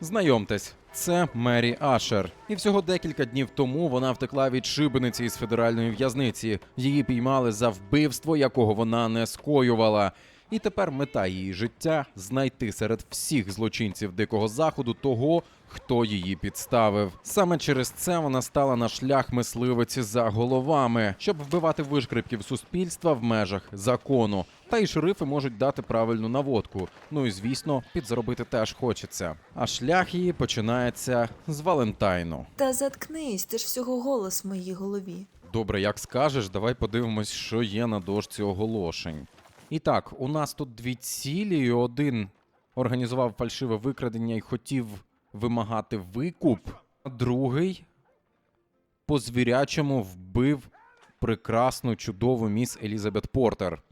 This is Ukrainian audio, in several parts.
Знайомтесь, це Мері Ашер. І всього декілька днів тому вона втекла від шибениці із федеральної в'язниці. Її піймали за вбивство, якого вона не скоювала. І тепер мета її життя знайти серед всіх злочинців дикого заходу того, хто її підставив. Саме через це вона стала на шлях мисливиці за головами, щоб вбивати вишкрипків суспільства в межах закону. Та й шерифи можуть дати правильну наводку. Ну і звісно, підзаробити теж хочеться. А шлях її починається з Валентайну. Та заткнись, ти ж всього голос в моїй голові. Добре, як скажеш, давай подивимось, що є на дошці оголошень. І так, у нас тут дві цілі. Один організував фальшиве викрадення і хотів вимагати викуп, а другий по звірячому вбив прекрасну, чудову міс Елізабет Портер.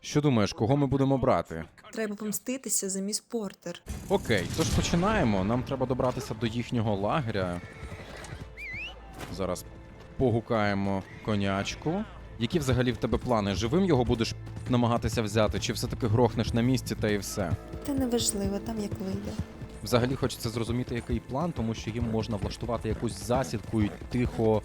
Що думаєш, кого ми будемо брати? Треба помститися за міс Портер. Окей, тож починаємо. Нам треба добратися до їхнього лагеря. Зараз погукаємо конячку. Які взагалі в тебе плани? Живим його будеш намагатися взяти, чи все-таки грохнеш на місці та і все? Та неважливо, там як вийде. Взагалі хочеться зрозуміти, який план, тому що їм можна влаштувати якусь засідку і тихо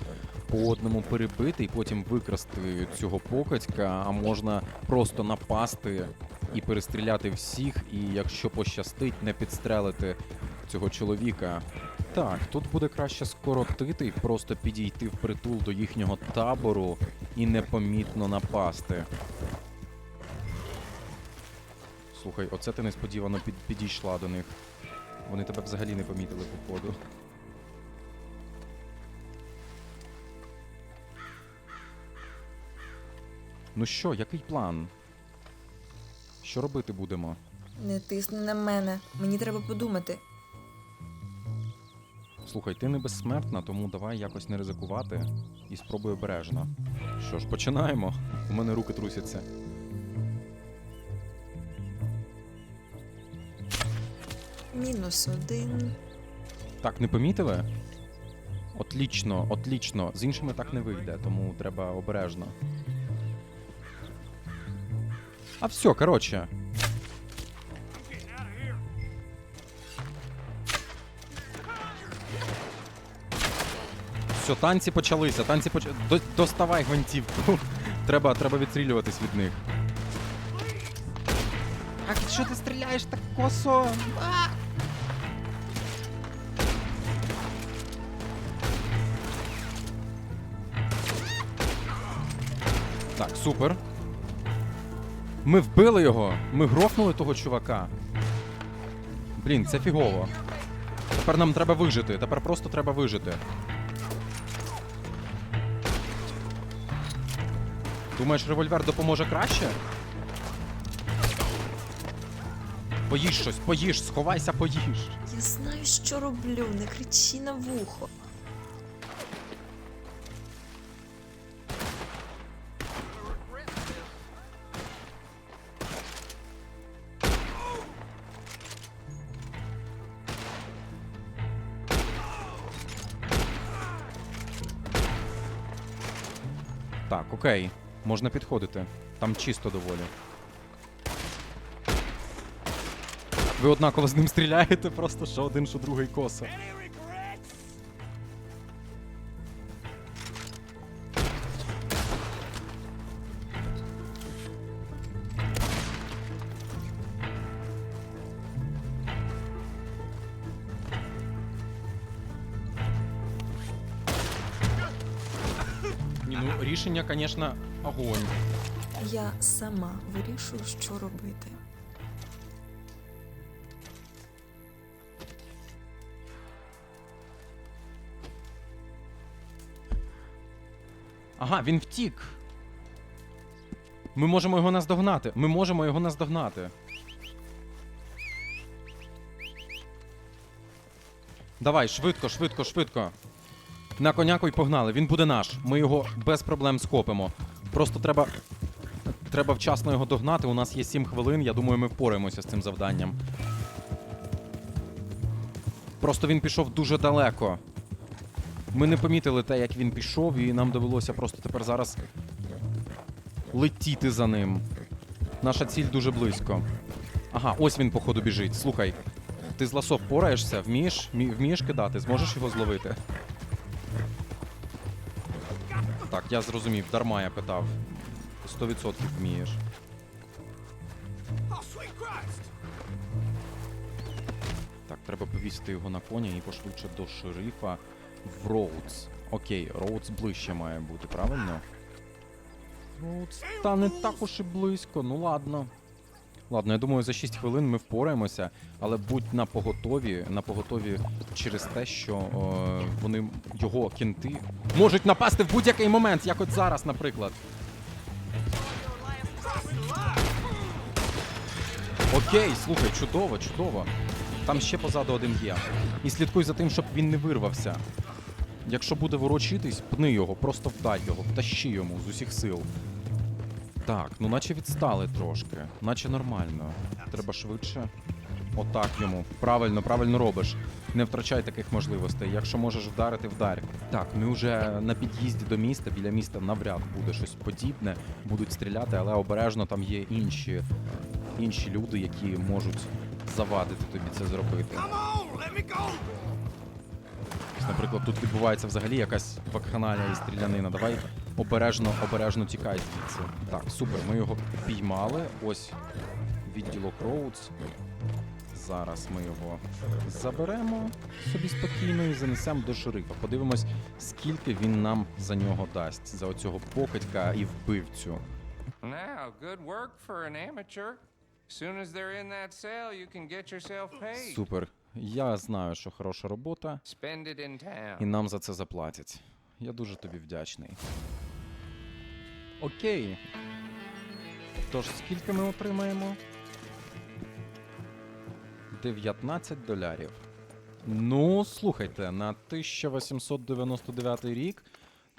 по одному перебити, і потім викрасти цього покидька, а можна просто напасти і перестріляти всіх, і якщо пощастить, не підстрелити цього чоловіка. Так, тут буде краще скоротити і просто підійти впритул до їхнього табору і непомітно напасти. Слухай, оце ти несподівано під, підійшла до них. Вони тебе взагалі не помітили по ходу. Ну що, який план? Що робити будемо? Не тисни на мене. Мені треба подумати. Слухай, ти не безсмертна, тому давай якось не ризикувати і спробуй обережно. Що ж, починаємо. У мене руки трусяться. Мінус один. Так, не помітили? Отлічно, отлічно. З іншими так не вийде, тому треба обережно. А все, коротше. Все, танці почалися, танці поч... Доставай гвинтівку. треба, треба відстрілюватись від них. А що ти стріляєш так косо? А! Так, супер. Ми вбили його. Ми грохнули того чувака. Блін, це фігово. Тепер нам треба вижити. Тепер просто треба вижити. Думаєш, револьвер допоможе краще? Поїж щось, поїж, сховайся, поїж. Я знаю, що роблю, не кричи на вухо. Так, окей. Можна підходити. Там чисто доволі. Ви однаково з ним стріляєте, просто що один, що другий косо. Ну рішення, звісно, огонь. Я сама вирішую, що робити. Ага, він втік. Ми можемо його наздогнати. Ми можемо його наздогнати. Давай, швидко, швидко, швидко. На коняку й погнали. Він буде наш. Ми його без проблем схопимо. Просто треба. Треба вчасно його догнати. У нас є 7 хвилин. Я думаю, ми впораємося з цим завданням. Просто він пішов дуже далеко. Ми не помітили те, як він пішов, і нам довелося просто тепер зараз летіти за ним. Наша ціль дуже близько. Ага, ось він, походу, біжить. Слухай, Ти з ласо впораєшся, вмієш, вмієш кидати, зможеш його зловити. Я зрозумів, дарма я питав. 100% вмієш. Так, треба повісити його на коня і пошвидше до шерифа в Роудс. Окей, Роудс ближче має бути, правильно? Роудс та не так уж і близько, ну ладно. Ладно, я думаю, за 6 хвилин ми впораємося, але будь на поготові, на поготові через те, що е, вони його кінти можуть напасти в будь-який момент, як от зараз, наприклад. Окей, слухай, чудово, чудово. Там ще позаду один є. І слідкуй за тим, щоб він не вирвався. Якщо буде ворочитись, пни його, просто вдай його, втащи йому з усіх сил. Так, ну наче відстали трошки, наче нормально. Треба швидше. Отак йому. Правильно, правильно робиш. Не втрачай таких можливостей. Якщо можеш вдарити, вдарь. Так, ми вже на під'їзді до міста, біля міста навряд буде щось подібне. Будуть стріляти, але обережно там є інші, інші люди, які можуть завадити тобі це зробити. Наприклад, тут відбувається взагалі якась вакханалія і стрілянина. Давай обережно, обережно тікай звідси. Так, супер, ми його піймали. Ось відділок Роудс. Зараз ми його заберемо собі спокійно і занесемо до шерифа. Подивимось, скільки він нам за нього дасть, за оцього покидька і вбивцю. Now, good work for an amateur. Soon as they're in that cell, you can get yourself paid. Супер. Я знаю, що хороша робота. Spend it in І нам за це заплатять. Я дуже тобі вдячний. Окей. Тож, скільки ми отримаємо? 19 долярів. Ну, слухайте, на 1899 рік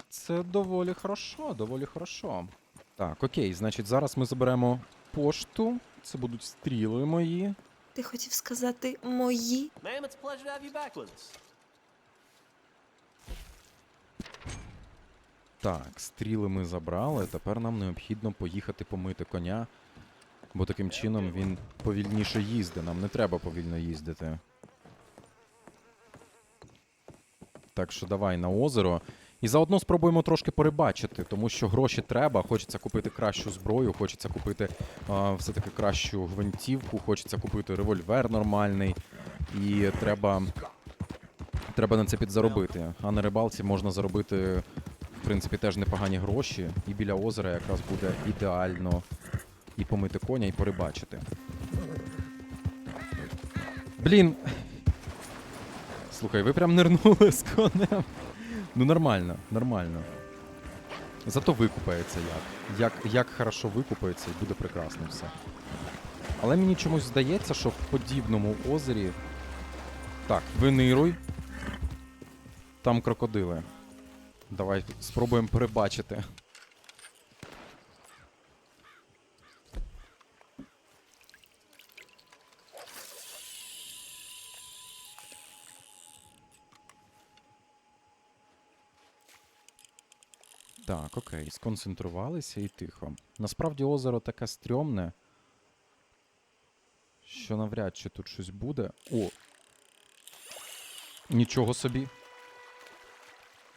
це доволі хорошо, доволі хорошо. Так, окей, значить, зараз ми заберемо пошту. Це будуть стріли мої. Ти хотів сказати мої? Ma'am, it's a pleasure to have you back with us. Так, стріли ми забрали. Тепер нам необхідно поїхати помити коня, бо таким чином він повільніше їздить. Нам не треба повільно їздити. Так що давай на озеро. І заодно спробуємо трошки порибачити, тому що гроші треба. Хочеться купити кращу зброю, хочеться купити а, все-таки кращу гвинтівку, хочеться купити револьвер нормальний. І треба, треба на це підзаробити. А на рибалці можна заробити в принципі, теж непогані гроші, і біля озера якраз буде ідеально і помити коня, і порибачити. Блін. Слухай, ви прям нирнули з конем. Ну нормально, нормально. Зато викупається як. Як, як хорошо викупається і буде прекрасно все. Але мені чомусь здається, що в подібному озері. Так, винируй. Там крокодили. Давай спробуємо перебачити. Так, окей, сконцентрувалися і тихо. Насправді озеро таке стрьомне, що навряд чи тут щось буде. О! Нічого собі.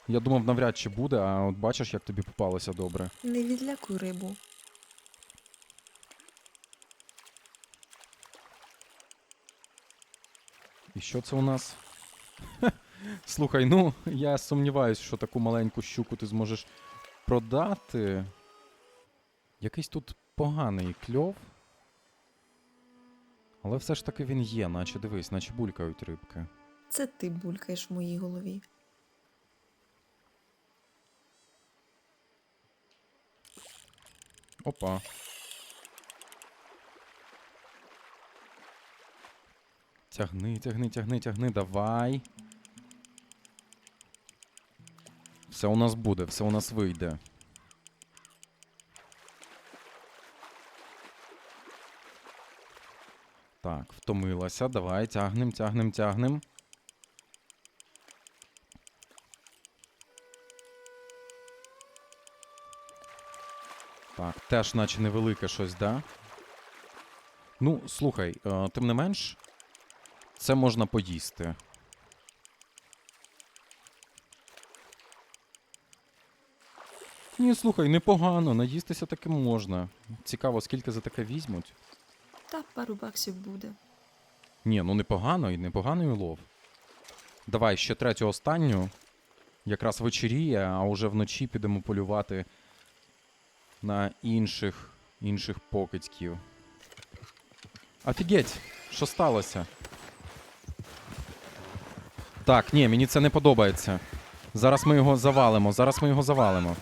Я думав, навряд чи буде, а от бачиш, як тобі попалося добре. Не відлякуй рибу. І що це у нас? Слухай, ну я сумніваюсь, що таку маленьку щуку ти зможеш продати. Якийсь тут поганий кльов. Але все ж таки він є, наче дивись, наче булькають рибки. Це ти булькаєш в моїй голові. Опа. Тягни, тягни, тягни, тягни, давай. Все у нас буде, все у нас вийде. Так, втомилася. Давай, тягнем, тягнем, тягнем. Так, теж наче невелике щось, да? Ну, слухай, е, тим не менш, Це можна поїсти. Ні, слухай, непогано, наїстися таки можна. Цікаво, скільки за таке візьмуть. Та пару баксів буде. Ні, ну непогано і непоганий улов. Давай ще третю останню. Якраз вечеріє, а уже вночі підемо полювати на інших інших покидьків. Офігеть, що сталося? Так, ні, мені це не подобається. Зараз ми його завалимо, зараз ми його завалимо.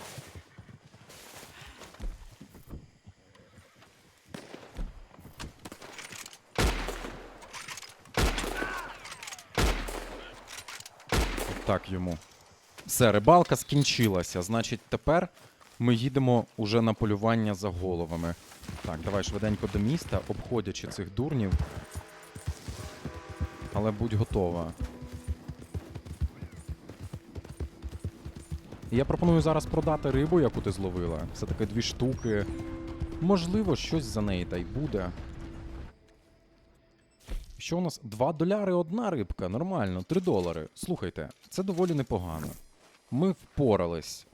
Так йому. Все, рибалка скінчилася. Значить, тепер ми їдемо уже на полювання за головами. Так, давай швиденько до міста, обходячи цих дурнів. Але будь готова. Я пропоную зараз продати рибу, яку ти зловила. Це таки дві штуки. Можливо, щось за неї та й буде. Що у нас? 2 доляри одна рибка, нормально, 3 долари. Слухайте, це доволі непогано. Ми впорались.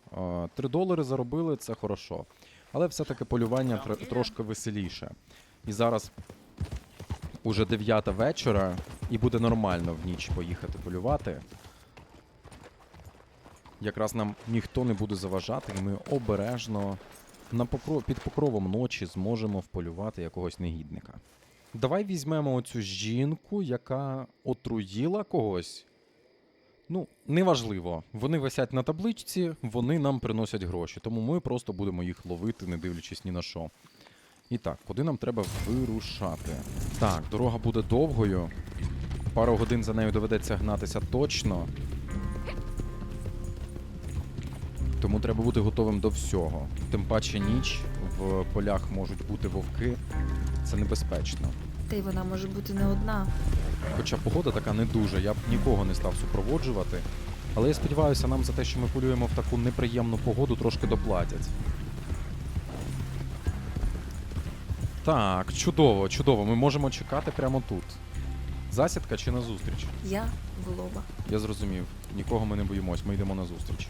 3 долари заробили, це хорошо. Але все-таки полювання тр- трошки веселіше. І зараз уже 9 вечора, і буде нормально в ніч поїхати полювати. Якраз нам ніхто не буде заважати, і ми обережно на покро... під покровом ночі зможемо вполювати якогось негідника. Давай візьмемо оцю жінку, яка отруїла когось. Ну, неважливо. Вони висять на табличці, вони нам приносять гроші, тому ми просто будемо їх ловити, не дивлячись ні на що. І так, куди нам треба вирушати? Так, дорога буде довгою. Пару годин за нею доведеться гнатися точно. Тому треба бути готовим до всього. Тим паче ніч в полях можуть бути вовки. Це небезпечно. Та й вона може бути не одна. Хоча погода така не дуже, я б нікого не став супроводжувати. Але я сподіваюся, нам за те, що ми полюємо в таку неприємну погоду, трошки доплатять. Так, чудово, чудово. Ми можемо чекати прямо тут. Засідка чи на зустріч? Я влова. Я зрозумів. Нікого ми не боїмось, ми йдемо на зустріч.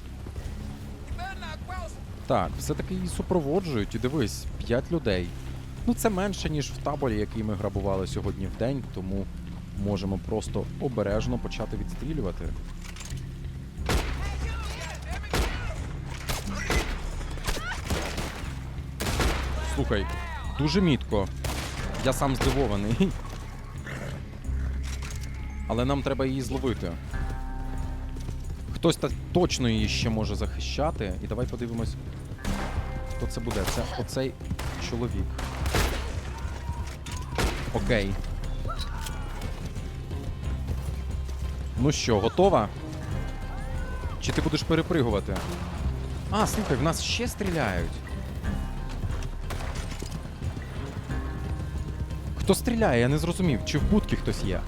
Так, все-таки її супроводжують, і дивись, 5 людей. Ну, це менше, ніж в таборі, який ми грабували сьогодні в день, тому можемо просто обережно почати відстрілювати. Слухай, дуже мітко. Я сам здивований. Але нам треба її зловити. Хтось та точно її ще може захищати. І давай подивимось, хто це буде. Це оцей чоловік. Окей. Ну що, готова? Чи ти будеш перепригувати? А, слухай, в нас ще стріляють. Хто стріляє, я не зрозумів. Чи в будці хтось є?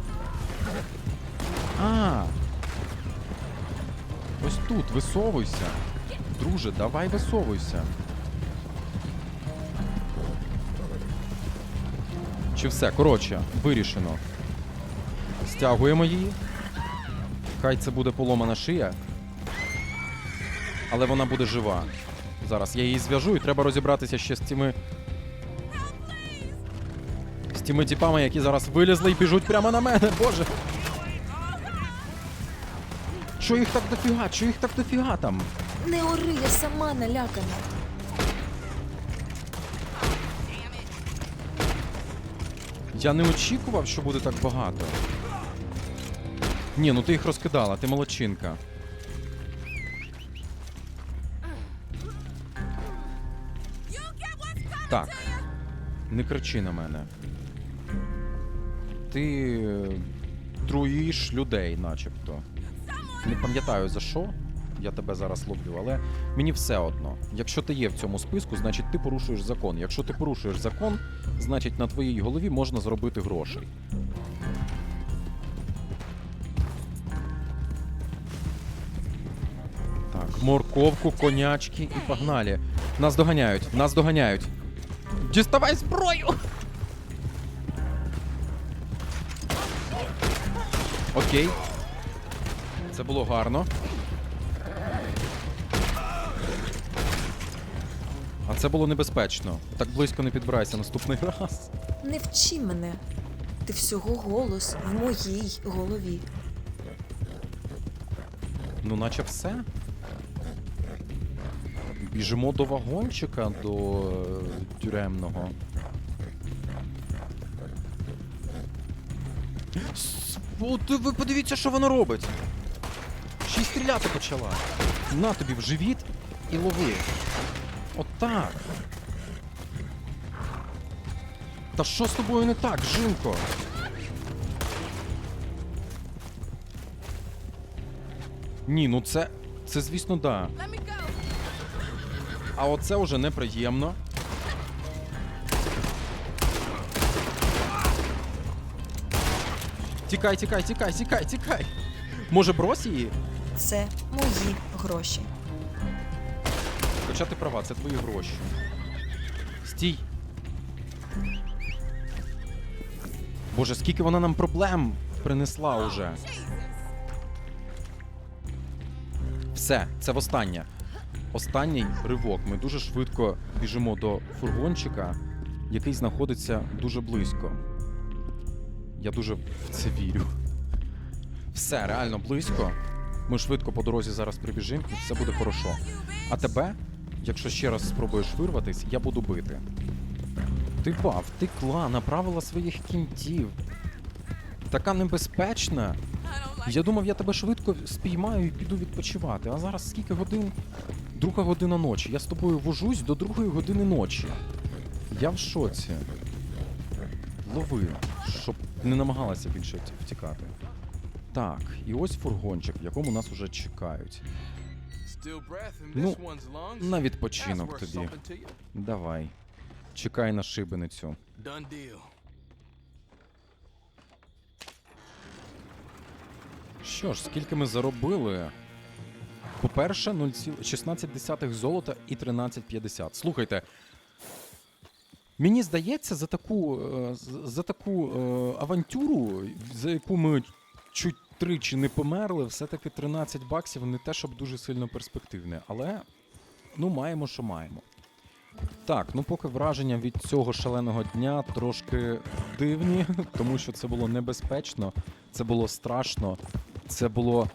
А. Ось тут, висовуйся. Друже, давай висовуйся. Чи все? Коротше, вирішено. Стягуємо її. Хай це буде поломана шия. Але вона буде жива. Зараз я її зв'яжу і треба розібратися ще з цими. З тими тіпами, які зараз вилізли і біжуть прямо на мене, боже. Що їх так дофіга? Що їх так дофіга там? Не ори, я сама налякана. Я не очікував, що буде так багато. Ні, ну ти їх розкидала, ти молодчинка. Так. Не кричи на мене. Ти е, труїш людей, начебто. Не пам'ятаю за що. Я тебе зараз ловлю, але мені все одно. Якщо ти є в цьому списку, значить ти порушуєш закон. Якщо ти порушуєш закон, значить на твоїй голові можна зробити грошей. Морковку, конячки і погнали. Нас доганяють, нас доганяють. Діставай зброю! Окей. Це було гарно. А це було небезпечно. Так близько не підбирайся наступний раз. Не вчи мене. Ти всього голос в моїй голові. Ну, наче все. Біжимо до вагончика, до е, тюремного. От ви подивіться, що вона робить. Ще й стріляти почала. На тобі в живіт і лови. Отак. Та що з тобою не так, жилко? Ні, ну це. Це, звісно, да. А оце вже неприємно. Тікай, тікай, тікай, тікай, тікай. Може, брось її? Це мої гроші. Хоча ти права, це твої гроші. Стій. Боже, скільки вона нам проблем принесла уже. Все, це востаннє. Останній ривок. Ми дуже швидко біжимо до фургончика, який знаходиться дуже близько. Я дуже в це вірю. Все, реально близько. Ми швидко по дорозі зараз прибіжимо і все буде хорошо. А тебе, якщо ще раз спробуєш вирватись, я буду бити. Ти ба, втекла, направила своїх кінтів. Така небезпечна. Я думав, я тебе швидко спіймаю і піду відпочивати. А зараз скільки годин? Друга година ночі. Я з тобою вожусь до другої години ночі. Я в шоці. Лови, щоб не намагалася більше втікати. Так, і ось фургончик, в якому нас уже чекають. Ну, на відпочинок тобі. Давай. Чекай на шибеницю. Що ж, скільки ми заробили? По-перше, 0,16 золота і 13,50. Слухайте. Мені здається, за таку, е, за таку е, авантюру, за яку ми чуть тричі не померли, все-таки 13 баксів не те, щоб дуже сильно перспективне. Але ну маємо, що маємо. Так, ну поки враження від цього шаленого дня трошки дивні, тому що це було небезпечно, це було страшно, це було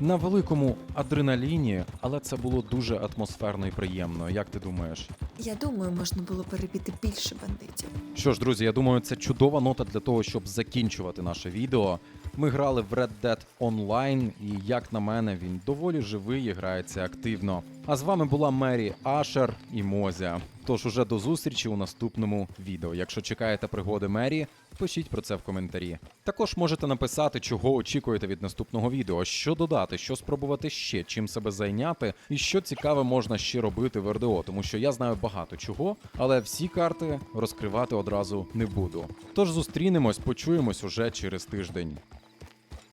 на великому адреналіні, але це було дуже атмосферно і приємно. Як ти думаєш? Я думаю, можна було перебити більше бандитів. Що ж, друзі, я думаю, це чудова нота для того, щоб закінчувати наше відео. Ми грали в Red Dead Online, і як на мене, він доволі живий і грається активно. А з вами була Мері Ашер і Мозя. Тож уже до зустрічі у наступному відео. Якщо чекаєте пригоди Мері, пишіть про це в коментарі. Також можете написати, чого очікуєте від наступного відео, що додати, що спробувати ще, чим себе зайняти, і що цікаве можна ще робити в РДО, тому що я знаю багато чого, але всі карти розкривати одразу не буду. Тож зустрінемось, почуємось уже через тиждень.